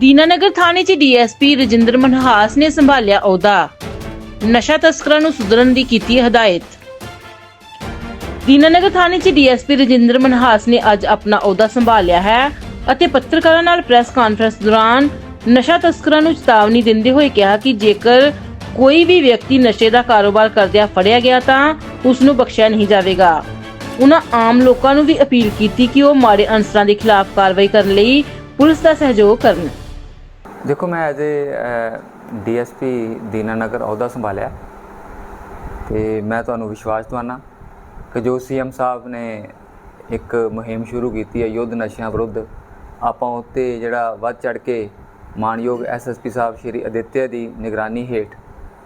ਦੀਨਾਨਗਰ ਥਾਣੇ 'ਚ ਡੀਐਸਪੀ ਰਜਿੰਦਰ ਮਨਹਾਸ ਨੇ ਸੰਭਾਲਿਆ ਅਹੁਦਾ। ਨਸ਼ਾ ਤਸਕਰਾਂ ਨੂੰ ਸੁਧਰਨ ਦੀ ਕੀਤੀ ਹਦਾਇਤ। ਦੀਨਾਨਗਰ ਥਾਣੇ 'ਚ ਡੀਐਸਪੀ ਰਜਿੰਦਰ ਮਨਹਾਸ ਨੇ ਅੱਜ ਆਪਣਾ ਅਹੁਦਾ ਸੰਭਾਲਿਆ ਹੈ ਅਤੇ ਪੱਤਰਕਾਰਾਂ ਨਾਲ ਪ੍ਰੈਸ ਕਾਨਫਰੰਸ ਦੌਰਾਨ ਨਸ਼ਾ ਤਸਕਰਾਂ ਨੂੰ ਚੇਤਾਵਨੀ ਦਿੰਦੇ ਹੋਏ ਕਿਹਾ ਕਿ ਜੇਕਰ ਕੋਈ ਵੀ ਵਿਅਕਤੀ ਨਸ਼ੇ ਦਾ ਕਾਰੋਬਾਰ ਕਰਦਿਆਂ ਫੜਿਆ ਗਿਆ ਤਾਂ ਉਸ ਨੂੰ ਬਖਸ਼ਿਆ ਨਹੀਂ ਜਾਵੇਗਾ। ਉਹਨਾਂ ਆਮ ਲੋਕਾਂ ਨੂੰ ਵੀ ਅਪੀਲ ਕੀਤੀ ਕਿ ਉਹ ਮਾੜੇ ਅਨਸਰਾਂ ਦੇ ਖਿਲਾਫ ਕਾਰਵਾਈ ਕਰਨ ਲਈ ਪੁਲਿਸ ਦਾ ਸਹਿਯੋਗ ਕਰਨ। ਦੇਖੋ, ਮੈਂ ਐਜ਼ ਏ ਡੀਐਸਪੀ ਦੀਨਾਨਗਰ ਅਹੁਦਾ ਸੰਭਾਲਿਆ। ਤੇ ਮੈਂ ਤੁਹਾਨੂੰ ਵਿਸ਼ਵਾਸ ਦਿਵਾਨਾ ਕਿ ਜੋ ਸੀਐਮ ਸਾਹਿਬ ਨੇ ਇੱਕ ਮੁਹਿੰਮ ਸ਼ੁਰੂ ਕੀਤੀ ਹੈ ਯੁੱਧ ਨਸ਼ਿਆਂ ਵਿਰੁੱਧ, ਆਪਾਂ ਉੱਤੇ ਜਿਹੜਾ ਵੱਧ ਚੜ ਕੇ ਮਾਨਯੋਗ ਐਸਐਸਪੀ ਸਾਹਿਬ ਸ਼੍ਰੀ ਅਦਿੱਤਿਆ ਦੀ ਨਿਗਰਾਨੀ ਹੇਠ,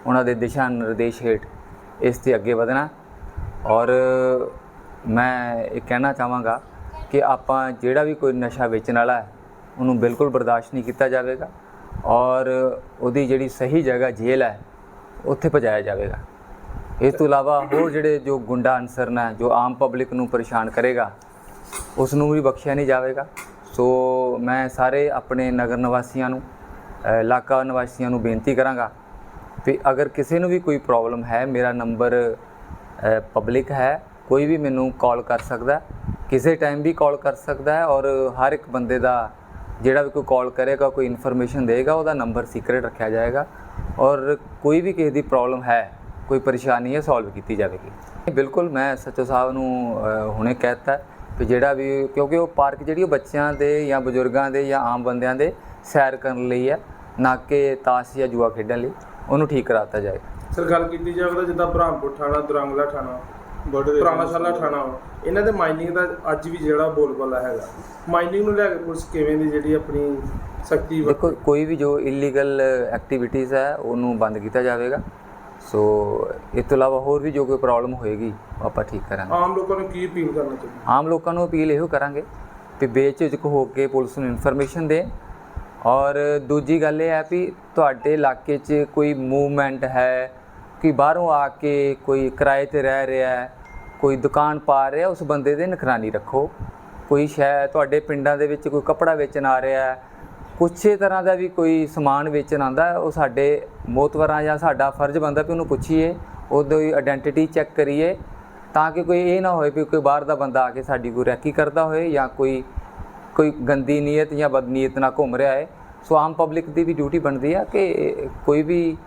ਉਹਨਾਂ ਦੇ ਦਿਸ਼ਾ ਨਿਰਦੇਸ਼ ਹੇਠ ਇਸ ਤੇ ਅੱਗੇ ਵਧਣਾ। ਔਰ ਮੈਂ ਇਹ ਕਹਿਣਾ ਚਾਹਾਂਗਾ ਕਿ ਆਪਾਂ ਜਿਹੜਾ ਵੀ ਕੋਈ ਨਸ਼ਾ ਵੇਚਣ ਵਾਲਾ ਹੈ, ਉਹਨੂੰ ਬਿਲਕੁਲ ਬਰਦਾਸ਼ਤ ਨਹੀਂ ਕੀਤਾ ਜਾਵੇਗਾ। ਔਰ ਉਹਦੀ ਜਿਹੜੀ ਸਹੀ ਜਗ੍ਹਾ ਜੇਲ੍ਹ ਹੈ, ਉੱਥੇ ਪਹੁੰਚਾਇਆ ਜਾਵੇਗਾ। ਇਸ ਤੋਂ ਇਲਾਵਾ ਹੋਰ ਜਿਹੜੇ ਜੋ ਗੁੰਡਾ ਅਨਸਰ ਨੇ, ਜੋ ਆਮ ਪਬਲਿਕ ਨੂੰ ਪਰੇਸ਼ਾਨ ਕਰੇਗਾ ਉਸ ਨੂੰ ਵੀ ਬਖਸ਼ਿਆ ਨਹੀਂ ਜਾਵੇਗਾ। ਸੋ ਮੈਂ ਸਾਰੇ ਆਪਣੇ ਨਗਰ ਨਿਵਾਸੀਆਂ ਨੂੰ ਇਲਾਕਾ ਨਿਵਾਸੀਆਂ ਨੂੰ ਬੇਨਤੀ ਕਰਾਂਗਾ ਵੀ ਅਗਰ ਕਿਸੇ ਨੂੰ ਵੀ ਕੋਈ ਪ੍ਰੋਬਲਮ ਹੈ, ਮੇਰਾ ਨੰਬਰ ਪਬਲਿਕ ਹੈ, ਕੋਈ ਵੀ ਮੈਨੂੰ ਕਾਲ ਕਰ ਸਕਦਾ ਕਿਸੇ ਟਾਈਮ ਵੀ ਕਾਲ ਕਰ ਸਕਦਾ ਹੈ ਔਰ ਹਰ ਇੱਕ ਬੰਦੇ ਦਾ ਜਿਹੜਾ ਵੀ ਕੋਈ ਕਾਲ ਕਰੇਗਾ ਕੋਈ ਇਨਫੋਰਮੇਸ਼ਨ ਦੇਗਾ ਉਹਦਾ ਨੰਬਰ ਸੀਕ੍ਰੇਟ ਰੱਖਿਆ ਜਾਏਗਾ ਔਰ ਕੋਈ ਵੀ ਕਿਸੇ ਦੀ ਪ੍ਰੋਬਲਮ ਹੈ ਕੋਈ ਪਰੇਸ਼ਾਨੀ ਹੈ ਸੋਲਵ ਕੀਤੀ ਜਾਵੇਗੀ। ਬਿਲਕੁਲ ਮੈਂ ਸੱਚੋ ਸਾਹਿਬ ਨੂੰ ਅ, ਹੁਣੇ ਕਹਿਤਾ ਕਿ ਜਿਹੜਾ ਵੀ ਕਿਉਂਕਿ ਉਹ ਪਾਰਕ ਜਿਹੜੀ ਉਹ ਬੱਚਿਆਂ ਦੇ ਜਾਂ ਬਜ਼ੁਰਗਾਂ ਦੇ ਜਾਂ ਆਮ ਬੰਦਿਆਂ ਦੇ ਸੈਰ ਕਰਨ ਲਈ ਹੈ ਨਾ ਕਿ ਤਾਸ਼ ਜਾਂ ਜੂਆ ਖੇਡਣ ਲਈ ਉਹਨੂੰ ਠੀਕ ਕਰਾਤਾ ਜਾਏ। ਸਰ ਗੱਲ ਕੀਤੀ ਜਾਵੇ ਤਾਂ ਜਿੱਦਾਂ ਬ੍ਰਹਮਪੁਰ ਥਾਣਾ ਦੁਰੰਗਲਾ ਥਾਣਾ ਪੁਰਾਣਾ ਸਾਲਾ ਥਾਣਾ ਵਾ, ਇਹਨਾਂ ਦੇ ਮਾਈਨਿੰਗ ਦਾ ਅੱਜ ਵੀ ਜਿਹੜਾ ਬੋਲਬਾਲਾ ਹੈਗਾ। ਮਾਈਨਿੰਗ ਨੂੰ ਲੈ ਕੇ ਪੁਲਿਸ ਕਿਵੇਂ ਦੀ ਜਿਹੜੀ ਆਪਣੀ ਸਖਤੀ ਦੇਖੋ ਕੋਈ ਵੀ ਜੋ ਇਲੀਗਲ ਐਕਟੀਵਿਟੀਜ਼ ਹੈ ਉਹਨੂੰ ਬੰਦ ਕੀਤਾ ਜਾਵੇਗਾ। ਸੋ ਇਸ ਤੋਂ ਇਲਾਵਾ ਹੋਰ ਵੀ ਜੋ ਕੋਈ ਪ੍ਰੋਬਲਮ ਹੋਏਗੀ ਉਹ ਆਪਾਂ ਠੀਕ ਕਰਾਂਗੇ। ਆਮ ਲੋਕਾਂ ਨੂੰ ਕੀ ਅਪੀਲ ਕਰਨਾ ਚਾਹੀਦਾ? ਆਮ ਲੋਕਾਂ ਨੂੰ ਅਪੀਲ ਇਹੋ ਕਰਾਂਗੇ ਕਿ ਬੇਝਿਜਕ ਹੋ ਕੇ ਪੁਲਿਸ ਨੂੰ ਇਨਫੋਰਮੇਸ਼ਨ ਦੇ ਔਰ ਦੂਜੀ ਗੱਲ ਇਹ ਹੈ ਵੀ ਤੁਹਾਡੇ ਇਲਾਕੇ 'ਚ ਕੋਈ ਮੂਵਮੈਂਟ ਹੈ ਕਿ ਬਾਹਰੋਂ ਆ ਕੇ ਕੋਈ ਕਿਰਾਏ ਤੇ ਰਹਿ ਰਿਹਾ ਹੈ ਕੋਈ ਦੁਕਾਨ ਪਾ ਰਿਹਾ, ਉਸ ਬੰਦੇ ਦੇ ਨਿਗਰਾਨੀ ਰੱਖੋ। ਕੋਈ ਸ਼ਾਇਦ ਤੁਹਾਡੇ ਪਿੰਡਾਂ ਦੇ ਵਿੱਚ ਕੋਈ ਕੱਪੜਾ ਵੇਚਣ ਆ ਰਿਹਾ ਹੈ ਕੁਛੇ ਤਰ੍ਹਾਂ ਦਾ ਵੀ ਕੋਈ ਸਮਾਨ ਵੇਚਣ ਆਂਦਾ ਉਹ ਸਾਡੇ ਮੋਤਵਰਾਂ ਜਾਂ ਸਾਡਾ ਫਰਜ਼ ਬਣਦਾ ਵੀ ਉਹਨੂੰ ਪੁੱਛੀਏ, ਉਹਦੀ ਆਇਡੈਂਟੀਟੀ ਚੈੱਕ ਕਰੀਏ, ਤਾਂ ਕਿ ਕੋਈ ਇਹ ਨਾ ਹੋਏ ਵੀ ਕੋਈ ਬਾਹਰ ਦਾ ਬੰਦਾ ਆ ਕੇ ਸਾਡੀ ਕੋਈ ਰੈਕੀ ਕਰਦਾ ਹੋਏ ਜਾਂ ਕੋਈ ਕੋਈ ਗੰਦੀ ਨੀਅਤ ਜਾਂ ਬਦਨੀਅਤ ਨਾਲ ਘੁੰਮ ਰਿਹਾ ਹੈ। ਸੋ ਆਮ ਪਬਲਿਕ ਦੀ ਵੀ ਡਿਊਟੀ ਬਣਦੀ ਆ ਕਿ ਕੋਈ ਵੀ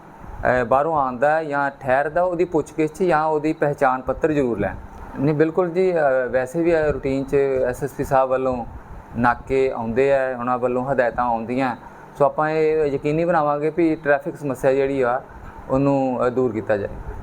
ਬਾਹਰੋਂ ਆਂਦਾ ਜਾਂ ਠਹਿਰਦਾ, ਉਹਦੀ ਪੁੱਛਗਿੱਛ ਜਾਂ ਉਹਦੀ ਪਹਿਚਾਣ ਪੱਤਰ ਜ਼ਰੂਰ ਲੈਣ। ਨਹੀਂ, ਬਿਲਕੁਲ ਜੀ ਵੈਸੇ ਵੀ ਰੂਟੀਨ 'ਚ ਐਸਐਸਪੀ ਸਾਹਿਬ ਵੱਲੋਂ ਨਾਕੇ ਆਉਂਦੇ ਆ, ਉਹਨਾਂ ਵੱਲੋਂ ਹਦਾਇਤਾਂ ਆਉਂਦੀਆਂ। ਸੋ ਆਪਾਂ ਇਹ ਯਕੀਨੀ ਬਣਾਵਾਂਗੇ ਵੀ ਟ੍ਰੈਫਿਕ ਸਮੱਸਿਆ ਜਿਹੜੀ ਆ, ਉਹਨੂੰ ਦੂਰ ਕੀਤਾ ਜਾਏ।